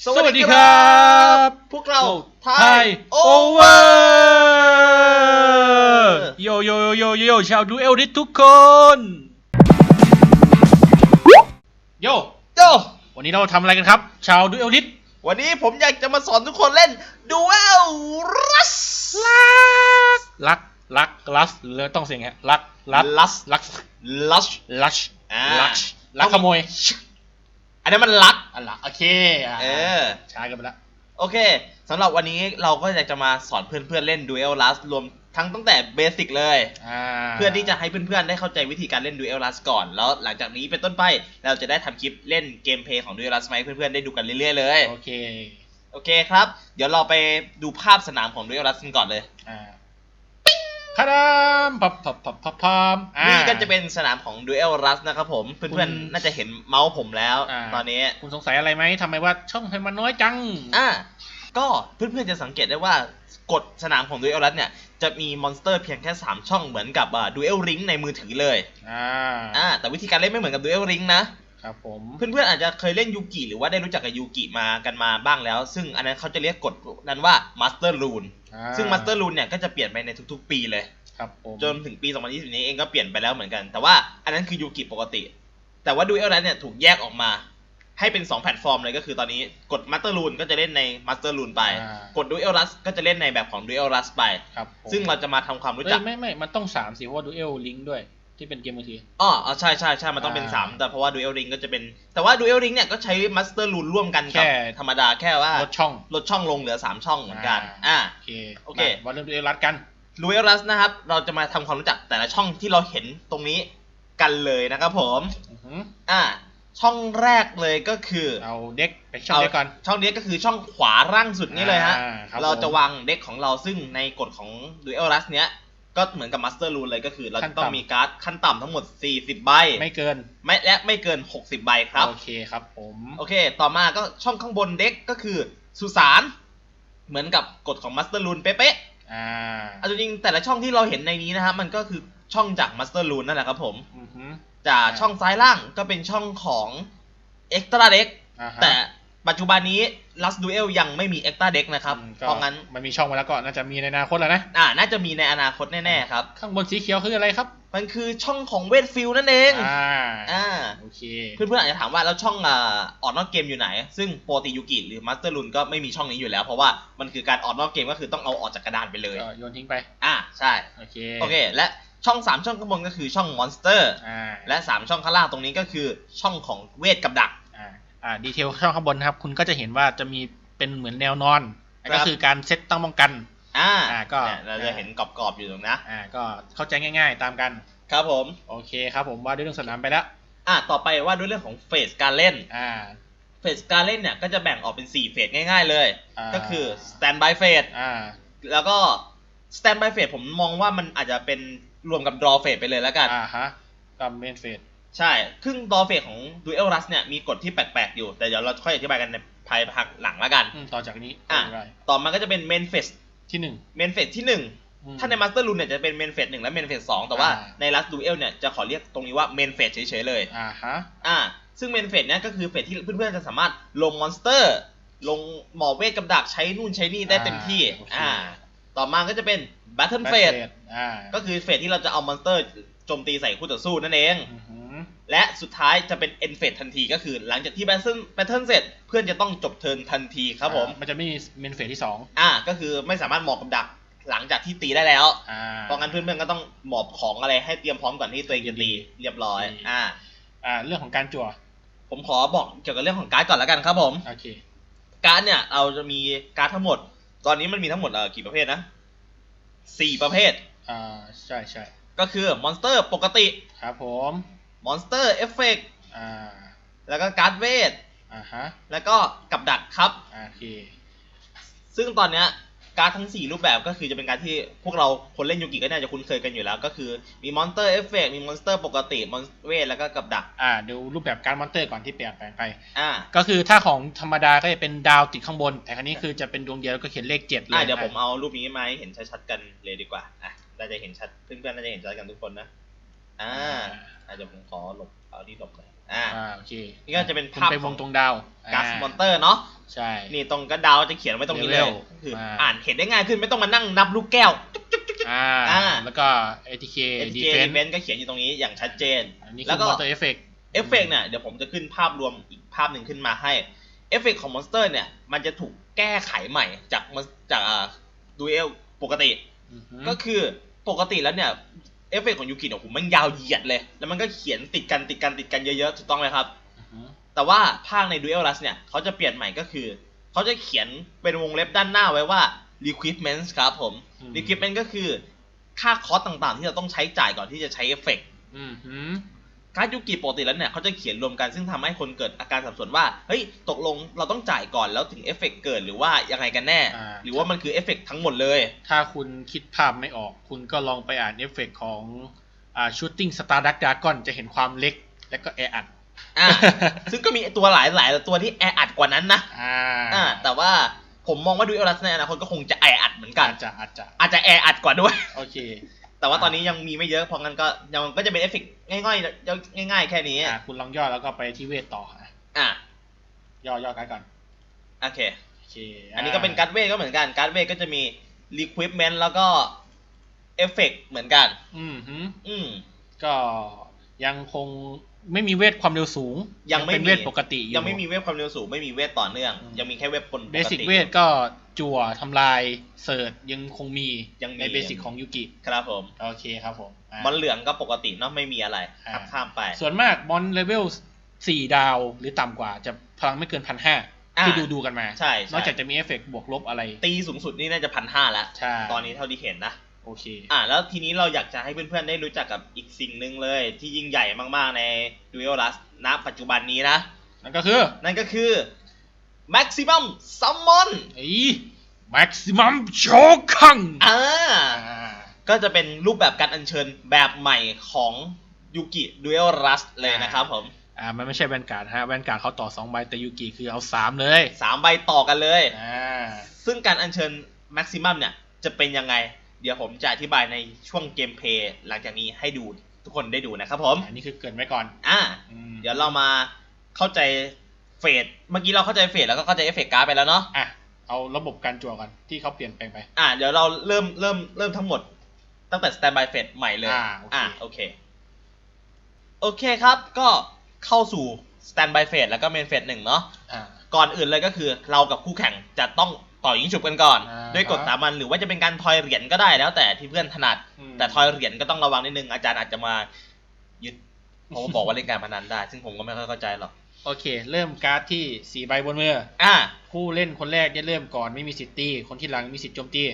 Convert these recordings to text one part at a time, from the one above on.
สวัสดีครับ พวกเราไทไทยยโอโอเวเวออร์ร์โยโยโยโยโยชาวดูเอลดิทุกคนโยโจวันนี้เราทำอะไรกันครับ ชาวดูเอลดิวันนี้ผมอยากจะมาสอนทุกคนเล่นดูเอลรัสรักรักลัสหรือต้องเสียงไงรักรักลัสรักลัสลัชอ่าลัชลักขโมย อันนั้นมันลักอันละโอเคอะเออใช้กันไปแล้วโอเคสำหรับวันนี้เราก็อยากจะมาสอนเพื่อนๆเล่นดูเอลลัสรวมทั้งตั้งแต่เบสิกเลย อ่าเพื่อที่จะให้เพื่อนๆได้เข้าใจวิธีการเล่นดูเอลลัสก่อน แล้วหลังจากนี้เป็นต้นไปเราจะได้ทำคลิปเล่นเกมเพลย์ของดูเอลลัสมาให้เพื่อนๆได้ดูกันเรื่อยๆเลย โอเค โอเคครับ เดี๋ยวเราไปดูภาพสนามของดูเอลลัสกันก่อนเลย อ่า คาดามพับพับพับพับพับอ่านี่ก็จะเป็นสนามของดูเอลรัสนะครับผม เพื่อนคุณๆน่าจะเห็นเมาส์ผมแล้วอ่าตอนนี้ คุณสงสัยอะไรไหมทำไมว่าช่องให้มันน้อยจัง อ่า ก็เพื่อนๆ จะสังเกตได้ว่ากฎสนามของดูเอลรัสเนี่ย จะมีมอนสเตอร์เพียงแค่3ช่องเหมือนกับดูเอลริงในมือถือเลย อ่าอ่าแต่วิธีการเล่นไม่เหมือนกับดูเอลริงนะ ครับผม เพื่อนๆอาจจะเคยเล่นยูกิหรือว่าได้รู้จักกับยูกิมากันมาบ้างแล้ว ซึ่งอันนั้นเขาจะเรียกกฎนั้นว่ามาสเตอร์รูนอ่าซึ่งมาสเตอร์รูนเนี่ยก็จะเปลี่ยนไปในทุกๆ ปีเลย ครับผมจนถึงปี 2020 นี้เองก็เปลี่ยนไปแล้วเหมือนกัน แต่ว่าอันนั้นคือยูกิปกติ แต่ว่าดูเอลนั้นเนี่ยถูกแยกออกมา ให้เป็น 2 แพลตฟอร์มเลยก็คือตอนนี้กด Master Rune ก็จะเล่นใน Master Rune ไป อ่ากด Duel Rush ก็จะเล่นในแบบของ Duel Rush ไป ครับผมซึ่งเราจะมาทำความรู้เอ้จัยกไม่ไม่มันต้องสามสิเพราะว่าดูเอลลิงด้วย ที่เป็นเกมมือถืออ๋ออ๋อใช่ใช่ใช่มันต้องเป็นอ่า3แต่เพราะว่า Duel Ring ก็จะเป็น แต่ว่า Duel Ring เนี่ยก็ใช้ Master Rune ร่วมกันกับแค่ ธรรมดาแค่ว่าลดช่องลดช่องลงเหลือ 3 ช่องเหมือนกัน อ่า โอเคโอเค มาวันเริ่มดูเอลรัดกันดูเอลรัสนะครับ เราจะมาทำความรู้จักแต่ละช่องที่เราเห็นตรงนี้กันเลยนะครับผม อือหืออ่า ช่องแรกเลยก็คือเอาเด็กไปช่องเด็กก่อนช่องนี้ก็คือช่องขวาล่างสุดนี่เลยฮะ อ่าครับเราจะผมวางเด็กของเราซึ่งในกฎของดูเอลรัสเนี้ย ก็เหมือนกับมาสเตอร์รูนเลยก็คือ เราขั้จะนต้องต่ำมีการ์ดขั้นต่ำทั้งหมด 40 ใบ ไม่เกิน ไม่และไม่เกิน 60 ใบครับ โอเคครับผม โอเค ต่อมาก็ช่องข้างบนเด็กก็คือสุสาน เหมือนกับกฎของมาสเตอร์รูนเป๊ะอ่าๆเอาจริงๆแต่ละช่องที่เราเห็นในนี้นะฮะมันก็คือช่องจากมาสเตอร์รูนนั่นแหละครับผมอือหือจากอ่าช่องซ้ายล่างก็เป็นช่องของเอ็กซ์ตร้าเด็กอ่าฮะแต่ ปัจจุบันนี้ Last Duel ยังไม่มี Extra Deck นะครับอืมก็เพราะงั้นมันมีช่องมาแล้วก็น่าจะมีในอนาคตแล้วนะ อ่า น่าจะมีในอนาคตแน่ๆครับ ข้างบนสีเขียวคืออะไรครับ มันคือช่องของเวทฟิลนั่นเอง อ่า อ่า โอเค เพื่อนๆอาจจะถามว่าแล้วช่องอ่าออนนอกเกมอยู่ไหน ซึ่งโปรติยูกิหรือมาสเตอร์ลุนก็ไม่มีช่องนี้อยู่แล้ว เพราะว่ามันคือการออนนอกเกมก็คือต้องเอาออกจากกระดานไปเลยก็โยนทิ้งไป อ่า ใช่ โอเค โอเค และช่อง 3 ช่องข้างบนก็คือช่องมอนสเตอร์อ่าและ 3 ช่องข้างล่างตรงนี้ก็คือช่องของเวทกับดัก อ่าอ่าดีเทลช่องข้างบนนะครับ คุณก็จะเห็นว่าจะมีเป็นเหมือนแนวนอนครับก็คือการเซตตั้งป้องกัน อ่าอ่าก็เนี่ยเราจะเห็นกรอบๆอยู่ตรงนะอ่าก็เข้าใจง่าย ๆ ตามกัน ครับผม โอเคครับผมว่าด้วยเรื่องสนามไปแล้ว อ่าต่อไปว่าด้วยเรื่องของเฟสการเล่น อ่าเฟสการเล่นเนี่ยก็จะแบ่งออกเป็น 4 เฟสง่ายๆเลยอ่าก็คือ Standby Phase อ่าแล้วก็ Standby Phase ผมมองว่ามันอาจจะเป็นรวมกับ Draw Phase ไปเลยแล้วกันอ่าฮะกับเมนเฟส ใช่ครึ่ง Draw Phase ของ Duel Rush เนี่ยมีกฎที่แปลกๆอยู่ แต่เดี๋ยวเราค่อยอธิบายกันในภายภาคหลังแล้วกัน อืมต่อจากนี้อะอะไรต่อมาก็จะเป็น Main Phase ที่หนึ่ง Main Phase ที่1อืมถ้าใน Master Rune เนี่ยจะเป็น Main Phase 1และ Main Phase 2แต่ว่าอ่า ใน Last Duel เนี่ยจะขอเรียกตรงนี้ว่า Main Phase เฉยๆเลย อ่าฮะ อ่า ซึ่งเมนเฟสเนี่ยก็คือเฟสที่เพื่อนๆจะสามารถลงมอนสเตอร์ ลงหมอเวทกับดักใช้นู่นใช้นี่ได้เต็มที่ อ่าโอเค อ่า ต่อมาก็จะเป็น Battle แบท Phase เฟสอ่าก็คือเฟสที่เราจะเอามอนสเตอร์โจมตีใส่คู่ต่อสู้นั่นเอง อือหือ และสุดท้ายจะเป็น End Phase ทันทีก็คือหลังจากที่ Battle Battle เสร็จเพื่อนจะต้องจบเทิร์นทันทีครับผมอ่ามันจะไม่มีเมนเฟสที่สองอ่าก็คือไม่สามารถหมอบกับดักหลังจากที่ตีได้แล้วอ่าเพราะงั้นเพื่อนๆก็ต้องหมอบของอะไรให้เตรียมพร้อมก่อนที่ตัวเองจะตีเรียบร้อยดีอ่า อ่า เรื่องของการจั่วผมขอบอกเกี่ยวกับเรื่องของการ์ดก่อนแล้วกันครับผม โอเค การ์ดเนี่ยเราจะมีการ์ดทั้งหมด ตอนนี้มันมีทั้งหมดเอ่อกี่ประเภทนะสี่ประเภท อ่า ใช่ใช่ก็คือมอนสเตอร์ปกติ ครับผม มอนสเตอร์เอฟเฟกอ่า แล้วก็การ์ดเวท อ่าฮะ แล้วก็กับดักครับ โอเค ซึ่งตอนเนี้ยการ์ดทั้ง 4 รูปแบบก็คือจะเป็นการดที่พวกเราคนเล่นยูกิก็น่าจะคุ้นเคยกันอยู่แล้ว ก็คือมีมอนสเตอร์เอฟเฟกมีมอนสเตอร์ปกติมอนเวทแล้วก็กับดัก อ่าดูรูปแบบการมอนเตอร์ก่อนที่เปลี่ยนแปลงไป อ่า ก็คือถ้าของธรรมดาก็จะเป็นดาวติดข้างบน แต่ครั้นี้คือจะเป็นดวงเดียวแล้วก็เขียนเลขเจ็ดเลยอ่าเดี๋ยวผมเอารูปนี้มาให้เห็นชัดๆกันเลยดีกว่า อะน่าจะเห็นชัดเพื่อนๆน่าจะเห็นชัดกันทุกคนนะ อ่าอะเดี๋ยวผมขอหลบเอาที่หลบหน่อยออ่า อ่าโอเคนี่ก็จะเป็นคุณภาพ ไปวงตรงดาวกัสามอนเตอร์เนาะใช่ นี่ตรงกระดาวจะเขียนไว้ตรงนี้เลย Level คืออาอ่าอ่านเห็นได้ง่ายขึ้นไม่ต้องมานั่งนับลูกแก้ว อ่าอ่า แล้วก็ ATK ATK Defense Defense ก็เขียนอยู่ตรงนี้อย่างชัดเจน อันนี้แล้คือวก็ Monster Effect เอฟเฟกต์เนี่ยเดี๋ยวผมจะขึ้นภาพรวมอีกภาพหนึ่งขึ้นมาให้เอฟเฟกต์ของมอนสเตอร์เนี่ย มันจะถูกแก้ไขใหม่จาก Mon- จากอ่าดูเอลปกติ อือฮึก็คือปกติแล้วเนี่ย เอฟเฟกต์ของยูกิเนี่ยผมมันยาวเหยียดเลย แล้วมันก็เขียนติดกันติดกันติดกันเยอะๆถูกต้องไหมครับอือฮึแต่ว่าภาคใน Duel Rush เนี่ยเขาจะเปลี่ยนใหม่ก็คือ เขาจะเขียนเป็นวงเล็บด้านหน้าไว้ว่า requirements ครับผม requirement ก็คือค่าคอสต่างๆ ที่เราต้องใช้จ่ายก่อนที่จะใช้เอฟเฟกต์อือฮึ การดยูกิปกติแล้วเนี่ยเขาจะเขียนรวมกันซึ่งทำให้คนเกิดอาการสับสนว่าเฮ้ยตกลงเราต้องจ่ายก่อนแล้วถึงเอฟเฟกต์เกิดหรือว่ายังไงกันแน่อ่าหรือว่ามันคือเอฟเฟกต์ทั้งหมดเลย ถ้าคุณคิดภาพไม่ออก คุณก็ลองไปอ่านเอฟเฟกต์ของอ่า Shooting Star Dark Dragon จะเห็นความเล็กและก็แออัดอ่าซึ่งก็มีตัวหลายหลายๆตัวที่แออัดกว่านั้นนะอ่าอ่าแต่ว่าผมมองว่าดูเอลัสในอนาคตก็คงจะแออัดเหมือนกันอาจจะอาจจะอาจจะแออัดกว่าด้วยโอเค แต่ว่าตอนนี้ยังมีไม่เยอะเพราะงั้นก็ยังก็จะเป็นเอฟเฟกต์ง่ายๆง่าย ๆ แค่นี้อ่าคุณลองย่อแล้วก็ไปที่เวทต่ออะอะย่อย่อกันก่อนโอเคโอเค อันนี้ก็เป็นการ์ดเวทก็เหมือนกันการ์ดเวทก็จะมี requirement แล้วก็เอฟเฟกต์เหมือนกัน อืมฮึอืมก็ยังคง ไม่มีเวทความเร็วสูง ยังไม่เป็นมีเวทปกติอยู่ยังไม่มีเวทความเร็วสูงไม่มีเวทต่อเนื่องอืมยังมีแค่เวทปนปเบกสิกติเวทก็จั่วทำลายเสิร์ชยังคงมียังมีในเบสิกของยูกิครับผมโอเคครับผมอะมอนเหลืองก็ปกติเนาะไม่มีอะไรอ่าขับข้ามไป ส่วนมากมอนเลเวลสี่ดาวหรือต่ำกว่าจะพลังไม่เกินพันห้าอ่าที่ดูดูกันมาใช่นใช่อกจากจะมีเอฟเฟกต์บวกลบอะไร ตีสูงสุดนี่น่าจะพันห้าแล้วใช่ตอนนี้เท่าที่เห็นนะ โอเค อ่าแล้วทีนี้เราอยากจะให้เพื่อนๆได้รู้จักกับอีกสิ่งหนึ่งเลย ที่ยิ่งใหญ่มากๆใน Duel Rust ณปัจจุบันนี้นะ นั่นก็คือ นั่นก็คือ Maximum Summon ไอ้ maximum โชคังอ่าอ่าก็จะเป็นรูปแบบการอัญเชิญแบบใหม่ของยูกิ Duel Rust เลยนะครับผมอ่ามันไม่ใช่แวนการ์ดฮะแวนการ์ดเขาต่อสองใบแต่ยูกิคือเอาสามเลยสามใบต่อกันเลยอ่าซึ่งการอัญเชิญ Maximum เนี่ยจะเป็นยังไง เดี๋ยวผมจะอธิบายในช่วงเกมเพลย์หลังจากนี้ให้ดูทุกคนได้ดูนะครับผม อันนี้คือเกรินไว้ก่อนอ่า อืมเดี๋ยวเรามาเข้าใจเฟสเมื่อกี้เราเข้าใจเฟสแล้วก็เข้าใจเอฟเฟกต์การ์ดไปแล้วเนาะ อะเอาระบบการจั่วก่อนที่เขาเปลี่ยนแปลงไป อ่าเดี๋ยวเราเริ่มเริ่มเริ่มทั้งหมด ตั้งแต่ standby phase ใหม่เลยอ่าโอเคอ่าโอเค โอเคครับ ก็เข้าสู่ standby phase แล้วก็ main phase หนึ่งเนาะ อ่า ก่อนอื่นเลยก็คือเรากับคู่แข่งจะต้อง ต่อยิงฉุบกันก่อน อ่าด้วยกฎสามัญหรือว่าจะเป็นการทอยเหรียญก็ได้แล้วแต่ที่เพื่อนถนัด อืม แต่ทอยเหรียญก็ต้องระวังนิดนึงอาจารย์อาจจะมายึดเพราะว่าบอกว่าเล่นการพนันได้ ซึ่งผมก็ไม่ค่อยเข้าใจหรอกโอเค เริ่มการ์ดที่สี่ใบบนมือ อ่าผู้เล่นคนแรกจะเริ่มก่อนไม่มีสิทธิ์ตีคนที่หลังมีสิทธิ์โจมตี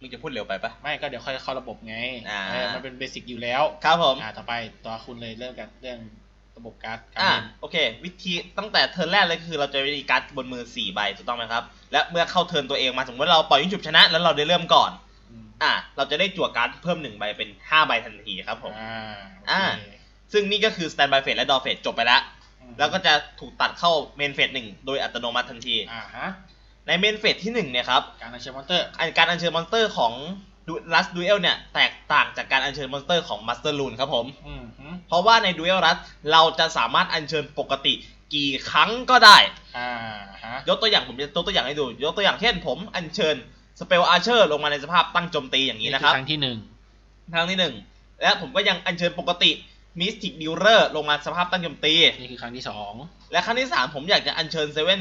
มึงจะพูดเร็วไปปะ ไม่ก็เดี๋ยวค่อยเข้าระบบไงอ่า เออมันเป็นเบสิกอยู่แล้วครับผม อ่าต่อไปตัวคุณเลยเริ่มกันเรื่อง ระบบการ์ดการอ่าเล่นโอเค วิธีตั้งแต่เทิร์นแรกเลยคือเราจะมีการ์ดบนมือ4ใบถูกต้องไหมครับ และเมื่อเข้าเทิร์นตัวเองมาสมมติว่าเราปล่อยยิงฉุบชนะ แล้วเราได้เริ่มก่อน อืมอ่า เราจะได้จั่วการ์ดเพิ่ม1ใบเป็น5ใบทันทีครับผม อ่าอ่าโอเคซึ่งนี่ก็คือ standby phase และ door phase จบไปแล้ว อืมแล้วก็จะถูกตัดเข้า main phase 1โดยอัตโนมัติทันที อ่าฮะใน main phase ที่1เนี่ยครับการอัญเชิญมอนเตอร์ อันการอัญเชิญมอนสเตอร์ของ Last Duel เนี่ยแตกต่างจากการอัญเชิญมอนสเตอร์ของ Master Rune ครับผมอืมฮึเพราะว่าใน Duel Rust เราจะสามารถอัญเชิญปกติกี่ครั้งก็ได้อ่าฮะยกตัวอย่างผมจะยกตัวอย่างให้ดู ยกตัวอย่างเช่นผมอัญเชิญ Spell Archer ลงมาในสภาพตั้งโจมตีอย่างนี้นะครับครั้งที่หนึ่งครั้งที่หนึ่งและผมก็ยังอัญเชิญปกติ Mystic Dealer ลงมาสภาพตั้งโจมตีนี่คือครั้งที่สองและครั้งที่3ผมอยากจะอัญเชิญเซเว่น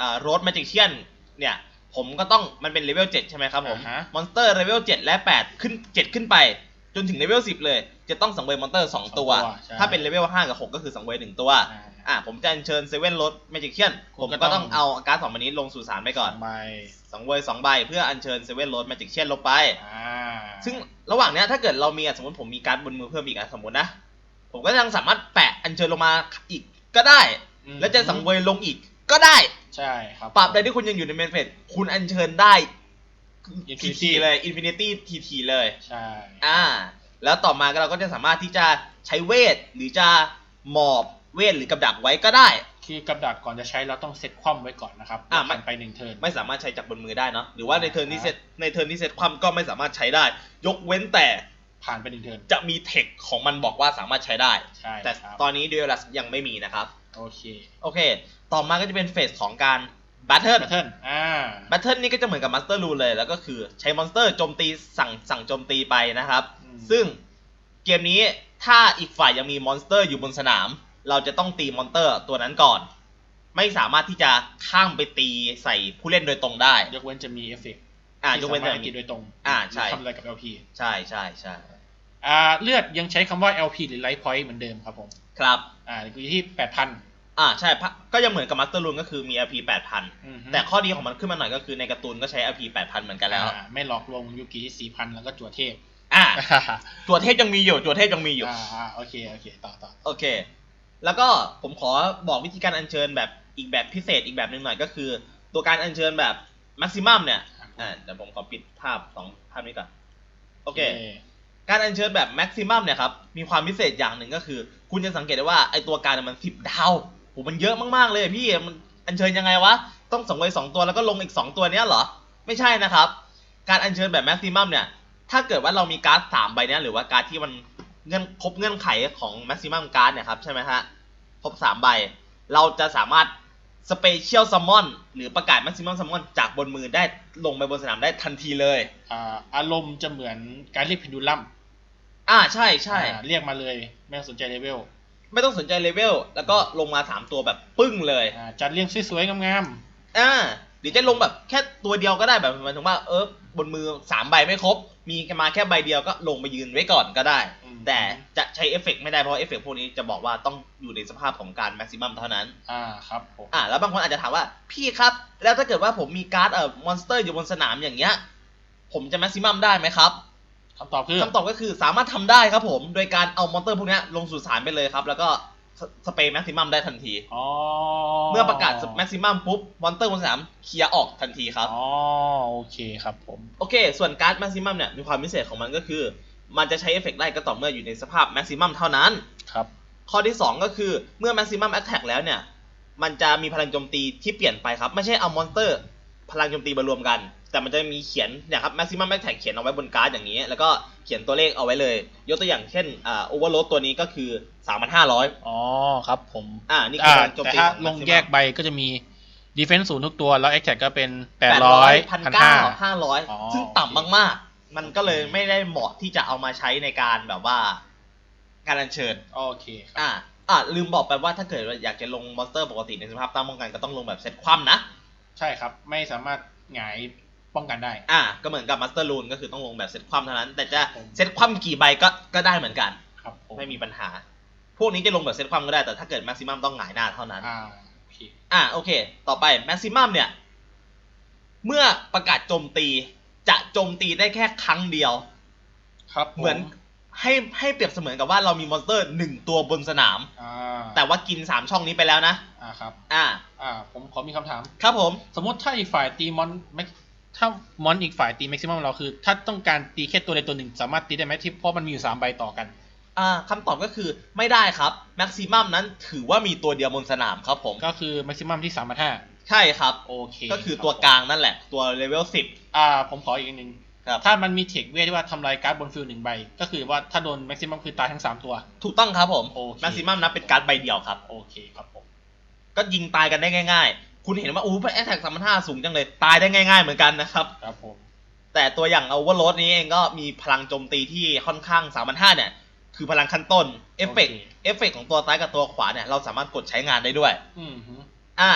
อ่าโรดแมจิเชียนเนี่ย ผมก็ต้องมันเป็นเลเวล7ใช่ไหมครับผมอ่าฮะ มอนสเตอร์เลเวล7และ 8 ขึ้น 7 ขึ้นไป จนถึงเลเวล10 เลย จะต้องสังเวยมอนสเตอร์2ตัวใช่ ถ้าเป็นเลเวล5กับ 6 ก็คือสังเวย 1 ตัว อ่า อ่าผมจะอัญเชิญเซเว่นโรดแมจิเชียนคุผณมก็ก็ต้ต้อองงเอาการ์ดสองใบนี้ลงสู่สารไปก่อนสงใบสังเวย2ใบเพื่ออัญเชิญเซเว่นโรดแมจิเชียนลงไป อ่าซึ่งระหว่างเนี้ยถ้าเกิดเรามีอะสมมติผมมีการ์ดบนมือเพิ่มอีกอะสมมตินะ ผมก็ยังสามารถแปะอัญเชิญลงมาอีกก็ได้ อืม แล้วจะสังเวยลงอีก ก็ได้ใช่ครับปราบใดที่คุณยังอยู่ในเมนเฟสคุณอัญเชิญได้ที Infinity ทีเลยอินฟินิตี้ทีทีเลย ใช่ อ่า แล้วต่อมาก็เราก็จะสามารถที่จะใช้เวท หรือจะหมอบเวทหรือกับดักไว้ก็ได้ คือกับดักก่อนจะใช้เราต้องเซตคว่ำไว้ก่อนนะครับอะผ่านไปหนึ่งเทิร์นไม่สามารถใช้จากบนมือได้เนาะหรือว่าในเทิร์นที่อ่าเซตในเทิร์นที่เซตความก็ไม่สามารถใช้ได้ ยกเว้นแต่ผ่านไปหนึ่งเทิร์นจะมีเทคของมันบอกว่าสามารถใช้ได้ใช่แต่ครับตอนนี้ดูเอลัสยังไม่มีนะครับโอเคโอเค ต่อมาก็จะเป็นเฟสของการบัตเทิลแพทเทิร์นอ่าบัตเทิลนี่ก็จะเหมือนกับมาสเตอร์รูเลย แล้วก็คือใช้มอนสเตอร์โจมตีสั่งสั่งโจมตีไปนะครับอืมซึ่งเกมนี้ถ้าอีกฝ่ายยังมีมอนสเตอร์อยู่บนสนาม เราจะต้องตีมอนสเตอร์ตัวนั้นก่อน ไม่สามารถที่จะข้ามไปตีใส่ผู้เล่นโดยตรงได้ ยกเว้นจะมีเอฟเฟกต์อ่าที่ยกเว้นสาแต่มารถมีกินโดยตรง อ่าใช่หรือทำอะไรกับ LP ใช่ใช่ใช่อ่าเลือดยังใช้คำว่า LP หรือ Light Point เหมือนเดิมครับผม ครับ อ่าอยู่ที่8,000 อ่าใช่พะก็ยังเหมือนกับมาสเตอร์รูนก็คือมี LP 8,000อือฮึแต่ข้อดีของมันขึ้นมาหน่อยก็คือในการ์ตูนก็ใช้ LP 8,000 เหมือนกันแล้ว อ่าไม่หลอกลวงยูกิ4,000แล้วก็จั่วเทพอ่าอ่าตัวเทพยังมีอยู่ตัวเทพยังมีอยู่อ่าโอเคโอเคต่อต่อโอเค แล้วก็ผมขอบอกวิธีการอัญเชิญแบบอีกแบบพิเศษอีกแบบหนึ่งหน่อยก็คือ ตัวการอัญเชิญแบบแม็กซิมัมเนี่ย อ่าเดี๋ยวผมขอปิดภาพสองภาพนี้ก่อน โอเค การอัญเชิญแบบแม็กซิมัมเนี่ยครับ มีความพิเศษอย่างหนึ่งก็คือ คุณจะสังเกตได้ว่าไอตัวการเนี่ยมันสิบดาวโหมันเยอะมากๆเลยพี่มันอัญเชิญยังไงวะ ต้องส่งไปสองตัวแล้วก็ลงอีกสองตัวเนี้ยเหรอ ไม่ใช่นะครับ การอัญเชิญแบบแม็กซิมัมเนี่ย ถ้าเกิดว่าเรามีการ์ดสามใบเนี้ยหรือว่าการ์ดที่มันเงื่อนครบเงื่อนไขของแม็กซิมัมการ์ดเนี่ยครับใช่ไหมฮะ ครบสามใบ เราจะสามารถสเปเชียลซัมมอนหรือประกาศแม็กซิมัมซัมมอนจากบนมือได้ลงไปบนสนามได้ทันทีเลยอ่าอารมณ์จะเหมือนการเรียกเพนดูลัมอ่าใช่ใช่ อ่าเรียกมาเลย ไม่ต้องสนใจเลเวล ไม่ต้องสนใจเลเวลแล้วก็ลงมาสามตัวแบบปึ้งเลย อ่าจัดเรียงสวยๆงามอ่าหรือจะลงแบบแค่ตัวเดียวก็ได้แบบหมายถึงว่าเออบนมือสามใบไม่ครบ มีมาแค่ใบเดียวก็ลงไปยืนไว้ก่อนก็ได้ ๆอืมแต่จะใช้เอฟเฟกต์ไม่ได้เพราะเอฟเฟกต์พวกนี้จะบอกว่าต้องอยู่ในสภาพของการแม็กซิมัมเท่านั้น อ่าครับผมอ่าแล้วบางคนอาจจะถามว่าพี่ครับ แล้วถ้าเกิดว่าผมมีการ์ดเอ่อมอนสเตอร์อยู่บนสนามอย่างเงี้ย ผมจะแม็กซิมัมได้ไหมครับ คำตอบคือคำตอบก็คือสามารถทำได้ครับผม โดยการเอามอนสเตอร์พวกเนี้ยลงสู่สารไปเลยครับ แล้วก็สสเปรย์แม็กซิมัมได้ทันที อ๋อเมื่อประกาศแม็กซิมัมปุ๊บมอนสเตอร์บนสนามเคลียร์ออกทันทีครับ อ๋อโอเคครับผม โอเค ส่วนการ์ดแม็กซิมัมเนี่ยมีความพิเศษของมันก็คือ มันจะใช้เอฟเฟกต์ได้ก็ต่อเมื่ออยู่ในสภาพแม็กซิมัมเท่านั้น ครับ ข้อที่ 2 ก็คือเมื่อ maximum attack แล้วเนี่ย มันจะมีพลังโจมตีที่เปลี่ยนไปครับ ไม่ใช่เอามอนสเตอร์ พลังโจมตีมารวมกัน แต่มันจะมีเขียนเนี่ยครับ maximum attack เขียนเอาไว้บนการ์ดอย่างนี้ แล้วก็เขียนตัวเลขเอาไว้เลย ยกตัวอย่างเช่นอ่า overload ตัวนี้ก็คือ 3,500 อ๋อครับผมอ่านี่คืออ่าพลังโจมแต่ตีถ้าของลง maximum แยกใบก็จะมี defense ศูนย์ทุกตัวแล้ว attack ก็เป็น 800 800 1,900อ๋อ500 ซึ่งต่ำมากๆ มันก็เลยไม่ได้เหมาะที่จะเอามาใช้ในการแบบว่า การอัญเชิญโอเคครับอ่าอ่าลืมบอกไปว่าถ้าเกิดว่าอยากจะลงมอนสเตอร์ปกติในสภาพตั้งป้องกันก็ต้องลงแบบเซตคว่ำนะ ใช่ครับไม่สามารถหงาย ป้องกันได้ อ่า ก็เหมือนกับมาสเตอร์ลูนก็คือต้องลงแบบเซตคว่ำเท่านั้น แต่จะผมเซตคว่ำกี่ใบก็ก็ได้เหมือนกันครับผมไม่มีปัญหา พวกนี้จะลงแบบเซตคว่ำก็ได้แต่ถ้าเกิดแม็กซิมัมต้องหงายหน้าเท่านั้น อ่าโอเคอ่าโอเค ต่อไปแม็กซิมัมเนี่ย เมื่อประกาศโจมตีจะโจมตีได้แค่ครั้งเดียว ครับผเหมือนให้ให้เปรียบเสมือนกับว่าเรามีมอนสเตอร์หนึ่งตัวบนสนาม อ่าแต่ว่ากินสามช่องนี้ไปแล้วนะ อ่าครับ อ่า อ่า ผมขอมีคำถาม ครับผม สมมติถ้าอีกฝ่ายตีมอนแม็ก ถ้ามอนอีกฝ่ายตีแม็กซิมัมเราคือ ถ้าต้องการตีแค่ตัวใดตัวหนึ่ง สามารถตีได้ไหมที่เพราะมันมีอยู่สามใบต่อกัน อ่าคำตอบก็คือไม่ได้ครับแม็กซิมัมนั้นถือว่ามีตัวเดียวบนสนามครับผมก็คือแม็กซิมัมที่สามพันห้าใช่ครับ โอเคก็คือรับตัวกลางนั่นแหละ ตัวเลเวลสิบอ่า ผมขออีกอันหนึ่งครับถ้ามันมีเทคเวทที่ว่าทำลายการ์ดบนฟิลหนึ่งใบ ก็คือว่าถ้าโดนแม็กซิมัมคือตายทั้งสามตัว ถูกต้องครับผมโอเคแม็กซิมัมนับเป็นการ์ดใบเดียวครับ โอเคครับผมก็ยิงตายกันได้ง่าย ๆ คุณเห็นว่าอู้พแอตแทกสามพันห้าสูงจังเลย ตายได้ง่าย ๆเหมือนกันนะครับ ครับผม แต่ตัวอย่างเอาว r ร o ดนี้เองก็มีพลังโจมตีที่ค่อนข้างสามพันห้าเนี่ย คือพลังขั้นต้น เอฟเฟกต์เอฟเฟกต์ของตัวซ้ายกับตัวขวาเนี่ย เราสามารถกดใช้งานได้ด้วย อืมฮึ อ่า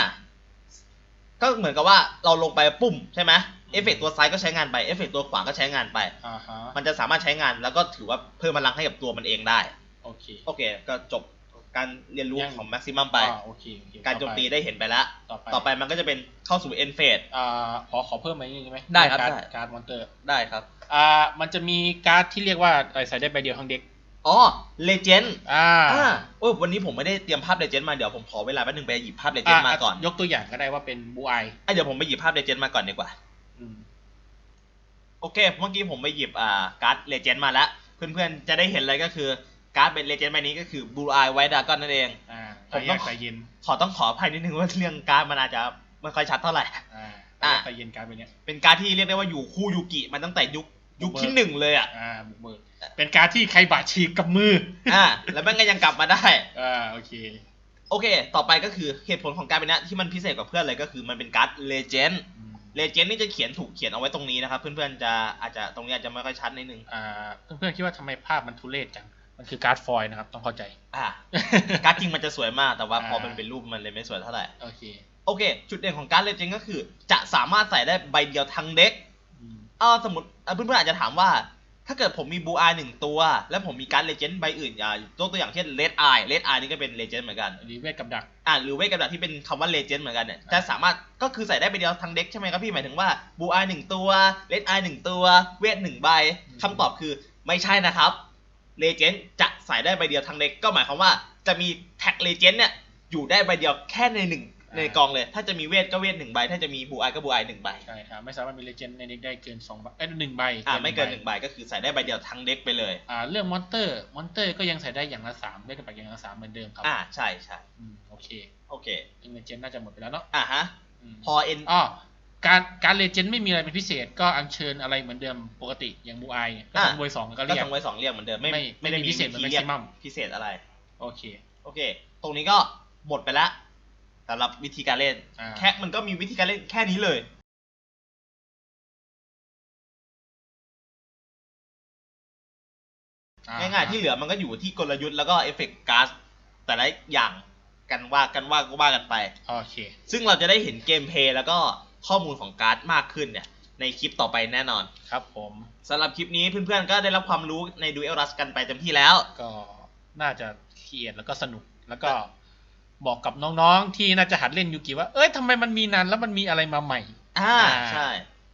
ก็เหมือนกับว่าเราลงไปปุ่มใช่ไหมเอฟเฟกต์ตัวซ้ายก็ใช้งานไป เอฟเฟกต์ตัวขวาก็ใช้งานไป อ่าฮะมันจะสามารถใช้งานแล้วก็ถือว่าเพิ่มพลังให้กับตัวมันเองได้ โอเค โอเค ก็จบ การเรียนรู้ยัง ของแม็กซิมัมไป อ่าโอเคโอเคการโจมตีได้เห็นไปแล้วต่อไปต่อไปมันก็จะเป็นเข้าสู่เอ็นเฟส อ่าขอขอเพิ่มมาอีกนิดนึงได้ไหมได้ครับการ์ได้การ์ดมอนเตอร์ได้ครับ อ่ามันจะมีการ์ดที่เรียกว่าอะไรใส่ได้ใบเดียวทั้งเด็กอ๋อเลเจนด์อ่าอ่าโอ้ยวันนี้ผมไม่ได้เตรียมภาพเลเจนด์มาเดี๋ยวผมขอเวลาแป๊บนึงไปหยิบภาพเลเจนด์มาก่อนยกตัวอย่างก็ได้ว่าเป็นบูไออะเดี๋ยวผมไปหยิบภาพเลเจนด์มาก่อนดีกว่า อืม โอเค เมื่อกี้ผมไปหยิบอ่าการ์ดเลเจนด์มาแล้ว เพื่อนๆ จะได้เห็นเลยก็คือ การ์ดเป็นเลเจนด์ใบนี้ก็คือบูไอไวดากอนนั่นเอง อ่าผมใจต้แยองกใจเย็นขอต้องขออภัยนิดนึงว่าเรื่องการ์ดมันอาจจะไม่ค่อยชัดเท่าไหร่ อ่าอ่า ใจเย็นการ์ดไปเนี้ย เป็นการ์ดที่เรียกได้ว่าอยู่คู่ยูกิมาตั้งแต่ยุคยุคที่หนึ่งเลยอะ อ่าบุกเบิกเป็นการที่ใครบาดฉีกกับมือ อ่า แล้วแม่งก็ยังกลับมาได้ อ่าโอเค โอเค ต่อไปก็คือเหตุผลของการเป็นเนี้ยที่มันพิเศษกว่าเพื่อนเลยก็คือมันเป็นการ์ดเลเจนด์อืมเลเจนด์นี่จะเขียนถูกเขียนเอาไว้ตรงนี้นะครับ เพื่อนๆจะอาจจะตรงนี้อาจจะไม่ค่อยชัดนิดนึง อ่าเพื่อนๆคิดว่าทำไมภาพมันทุเรศจัง มันคือการ์ดฟอยล์นะครับ ต้องเข้าใจ อ่าการ์ดจริงมันจะสวยมาก แต่ว่าพออ่ามัมันเป็นรูปมันเลยไม่สวยเท่าไหร่ โอเค โอเค จุดเด่นของการ์ดเลเจนด์ก็คือ จะสามารถใส่ได้ใบเดียวทั้งเด็กอืมเออสมมติเอ่อเพื่อนๆอาจจะถามว่า ถ้าเกิดผมมีบูอายหนึ่งตัว แล้วผมมีการ์ดเลเจนด์ใบอื่นอย่างยกตัวอย่างเช่นเลดไอเลดไอนี่ก็เป็นเลเจนด์เหมือนกันอันนี้เวทกับดัก อ่าหรือเวทกระดาษที่เป็นคำว่าเลเจนด์เหมือนกันเนี่ย จะสามารถก็คือใส่ได้ใบเดียวทั้งเด็กใช่ไหมครับพี่หมายถึงว่าบูอายหนึ่งตัวเลดไอหนึ่งตัว เวทหนึ่งใบคำตอบคือไม่ใช่นะครับ เลเจนด์จะใส่ได้ใบเดียวทั้งเด็กก็หมายความว่าจะมีแท็กเลเจนด์เนี่ยอยู่ได้ใบเดียวแค่ในหนึ่งในกองเลย ถ้าจะมีเวทก็เวทหนึ่งใบ ถ้าจะมีบูอายก็บูอายหนึ่งใบ ใช่ครับ ไม่สามารถมีเลเจนด์ในเด็กได้เกินสองใบ เอ้ยหนึ่งใบอ่าไม่เกินหนึ่งใบก็คือใส่ได้ใบเดียวทั้งเด็กไปเลย อ่า เรื่องมอนเตอร์ มอนเตอร์ก็ยังใส่ได้อย่างละสามเวทกับดักอย่างละสามเหมือนเดิมครับ อ่า ใช่ใช่อืมโอเค โอเคเรื่องเลเจนด์น่าจะหมดไปแล้วเนาะ อ่าฮะมพอเอ็นอ๋อ การการเลเจนด์ไม่มีอะไรเป็นพิเศษ ก็อัญเชิญอะไรเหมือนเดิมปกติอย่างบูไอเนี่ยก็อะทำเวอร์สองก็ก็เรียกทงไว้สองเรียกเหมือนเดิมไม่ไม่ไม่ได้มีพิเศษเหมือนวิธีรียก maximum พิเศษอะไร โอเค โอเค ตรงนี้ก็หมดไปแล้วสำหรับวิธีการเล่นอ่าแค่มันก็มีวิธีการเล่นแค่นี้เลยอ่ง่ายๆที่เหลือมันก็อยู่ที่กลยุทธ์แล้วก็เอฟเฟกต์การ์ดแต่ละอย่างกันว่ากันว่าก็ว่ากันไป โอเค ซึ่งเราจะได้เห็นเกมเพลย์แล้วก็ ข้อมูลของการ์ดมากขึ้นเนี่ยในคลิปต่อไปแน่นอนครับผมสำหรับคลิปนี้เพื่อนๆก็ได้รับความรู้ในดูเอลรัสกันไปเต็มที่แล้ว ก็น่าจะเครียดแล้วก็สนุกแล้วก็บอกกับน้องๆที่น่าจะหัดเล่นยูกิว่า เอ้ยทำไมมันมีนานแล้วมันมีอะไรมาใหม่ อ่าอ่าใช่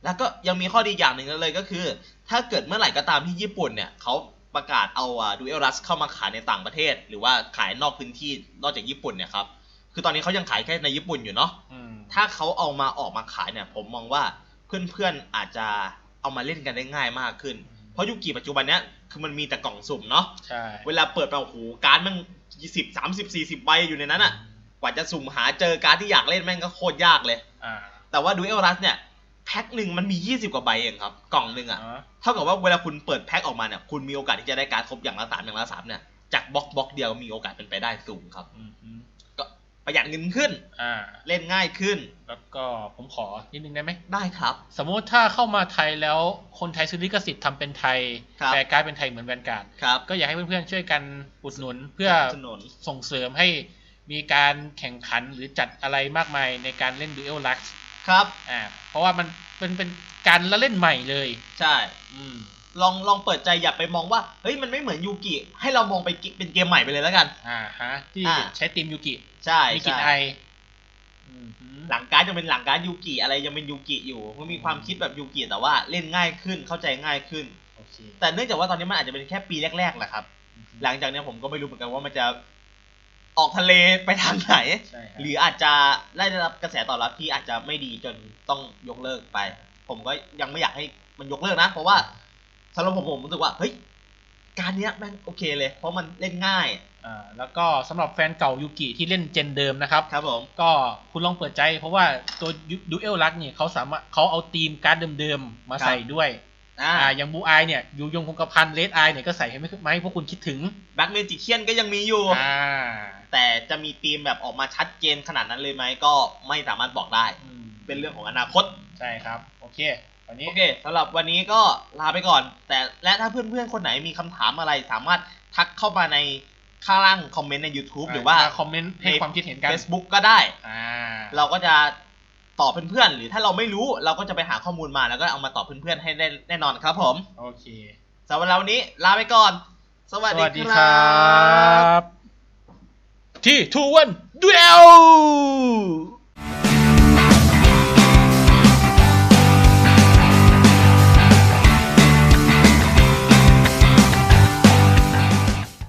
แล้วก็ยังมีข้อดีอย่างหนึ่งเลยก็คือ ถ้าเกิดเมื่อไหร่ก็ตามที่ญี่ปุ่นเนี่ยเขาประกาศเอาดูเอลรัสเข้ามาขายในต่างประเทศ หรือว่าขายนอกพื้นที่นอกจากญี่ปุ่นเนี่ยครับคือตอนนี้เขายังขายแค่ในญี่ปุ่นอยู่เนาะอืม ถ้าเขาเอามาออกมาขายเนี่ย ผมมองว่าเพื่อนๆอาจจะเอามาเล่นกันได้ง่ายมากขึ้น เพราะยุกิปัจจุบันเนี้ยคือมันมีแต่กล่องสุ่มเนาะใช่เวลาเปิดไปโอ้โหการ์ดมันยี่สิบสามสิบสี่สิบใบอยู่ในนั้นอะกว่าจะสุ่มหาเจอการ์ดที่อยากเล่นแม่งก็โคตรยากเลยอ่าแต่ว่าดูเอลรัสเนี่ยแพ็คหนึ่งมันมี 20 กว่าใบเองครับ กล่องหนึ่งอะอ๋อเท่ากับว่าเวลาคุณเปิดแพ็คออกมาเนี่ยคุณมีโอกาสที่จะได้การดครบอย่างละสามอย่างละสามเนี่ยจากบล็อกบล็อกเดียวมีโอกาสเป็นไปได้สูงครับอืมอืมก็ ประหยัดเงินขึ้น อ่า เล่นง่ายขึ้น แล้วก็ผมขอนิดนึงได้ไหม ได้ครับ สมมุติถ้าเข้ามาไทยแล้วคนไทยซื้อลิขสิทธิ์ทำเป็นไทยครับแปลการ์ดเป็นไทยเหมือนแวนการ์ดครับ ก็อยากให้เพื่อนๆช่วยกันอุดหนุนเพื่อถนนส่งเสริมให้มีการแข่งขันหรือจัดอะไรมากมายในการเล่นดูเอลลักซ์ครับ อ่าเพราะว่ามันเป็นเป็นการละเล่นใหม่เลย ใช่ อืม ลองลองเปิดใจอย่าไปมองว่าเฮ้ยมันไม่เหมือนยูกิให้เรามองไปกิเป็นเกมใหม่ไปเลยแล้วกัน อ่าฮะที่อ่า ใช้ทีมยูกิใช่มีกลิ่นใช่ไออืมหืมหลังการดยังเป็นหลังการดยูกิอะไรยังเป็นยูกิอยู่มันมีความคิดแบบยูกิแต่ว่าเล่นง่ายขึ้นเข้าใจง่ายขึ้น โอเคแต่เนื่องจากว่าตอนนี้มันอาจจะเป็นแค่ปีแรกๆแหละครับอืมหลังจากเนี้ยผมก็ไม่รู้เหมือนกันว่ามันจะออกทะเลไปทางไหน ใช่ครับหรืออาจจะได้รับกระแสตอบรับที่อาจจะไม่ดีจนต้องยกเลิกไป ผมก็ยังไม่อยากให้มันยกเลิกนะ เพราะว่า สำหรับผมผมรู้สึกว่าเฮ้ยการเนี้ยแม่งโอเคเลย เพราะมันเล่นง่าย อ่าแล้วก็สำหรับแฟนเก่ายูกิที่เล่นเจนเดิมนะครับ ครับผม ก็คุณลองเปิดใจ เพราะว่าตัวดูเอลลักเนี่ยเขาสามารถเขาเอาทีมการ์ดเดิมๆ มาใส่ด้วย อ่า อ่าอย่างบูไอเนี่ยอยู่ยงคงกระพันเลดไอเนี่ยก็ใส่ให้ไม่มาให้พวกคุณคิดถึง แบ็กเมจิเชียนก็ยังมีอยู่ อ่าแต่จะมีธีมแบบออกมาชัดเจนขนาดนั้นเลยไหมก็ไม่สามารถบอกได้ อืมเป็นเรื่องของอนาคต ใช่ครับ โอเค วันนี้โอเคสำหรับวันนี้ก็ลาไปก่อน แต่และถ้าเพื่อนๆคนไหนมีคำถามอะไร สามารถทักเข้ามาในข้างล่างคอมเมนต์ใน YouTube หรือว่า คอมเมนต์ให้ความคิดเห็นกัน Facebook ก็ได้ อ่า เราก็จะตอบเพื่อนๆ หรือถ้าเราไม่รู้เราก็จะไปหาข้อมูลมาแล้วก็เอามาตอบเพื่อนๆ ให้ได้แน่นอนครับผม โอเคสำหรับวันนี้ลาไปก่อน สวัสสดีวัสดีคครัรับบที่ทูวันดูเอล